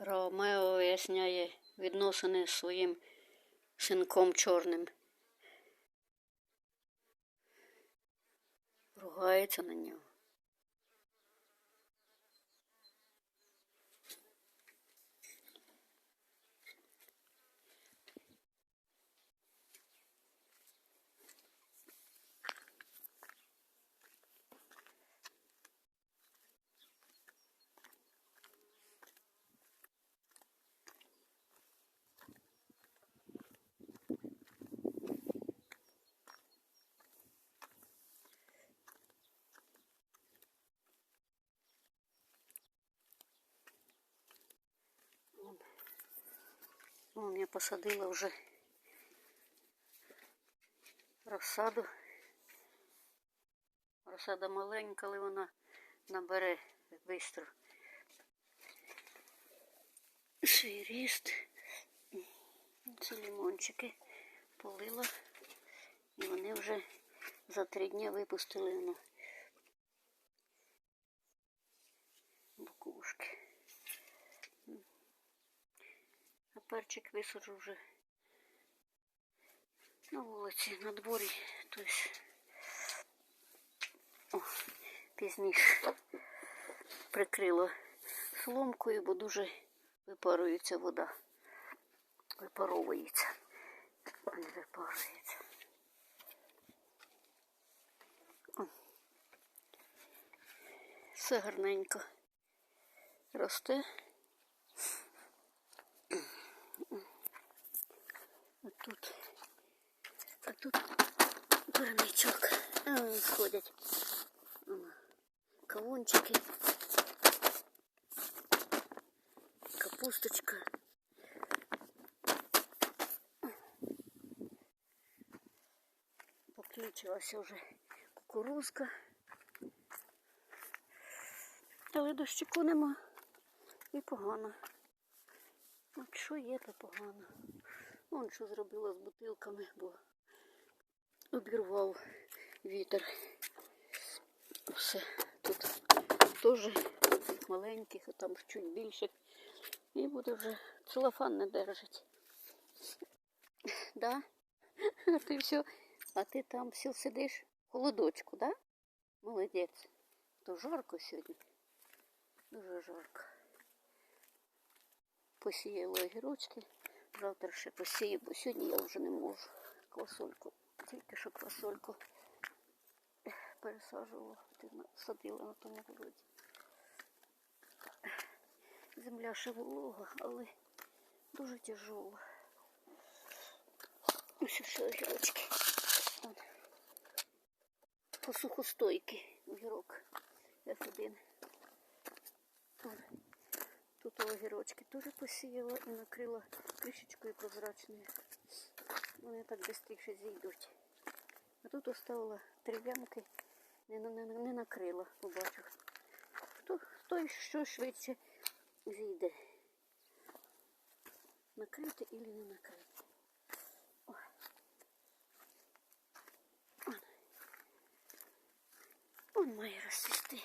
Ромео виясняє відносини з своїм синком чорним. Ругається на нього. Вон я посадила вже розсаду. Розсада маленька, але вона набере швидко. Свій ріст. Ці лимончики полила. І вони вже за три дні випустили воно букушки. А перчик висаджу вже на вулиці, на дворі, тобто о, пізніше прикрило соломкою, бо дуже випарується вода. Випаровується, не випарується. О. Все гарненько росте. Тут, а тут парничок. А, Ходять. Кавунчики. Капусточка. Поключилася вже кукурузка. Але дощику нема. І погано. От що є, то погано. Вон що зробила з бутилками, бо обірвав вітер. Все. Тут теж маленьких, а там чуть більше. І буде вже целофан не держить. Да? А ти все, а ти там все сидиш в холодочку, да? Молодець. То жарко сьогодні. Дуже жарко. Посіяла огірочки. Завтра ще посію, бо сьогодні я вже не можу. Квасольку. Тільки що квасольку пересаджувала, садила на тому городі. Земля ще волога, але дуже тяжола. Ось ще огірочки. Вон. Посухостойкий огірок. F1. Вон. Тут огірочки теж посіяла і накрила кришечкою прозрачною. Вони так швидше зійдуть. А тут оставила три не, не, не, накрила, побачив. Хто, хто що швидше зійде. Накрити і не накрити. О. Он. Має розцвісти.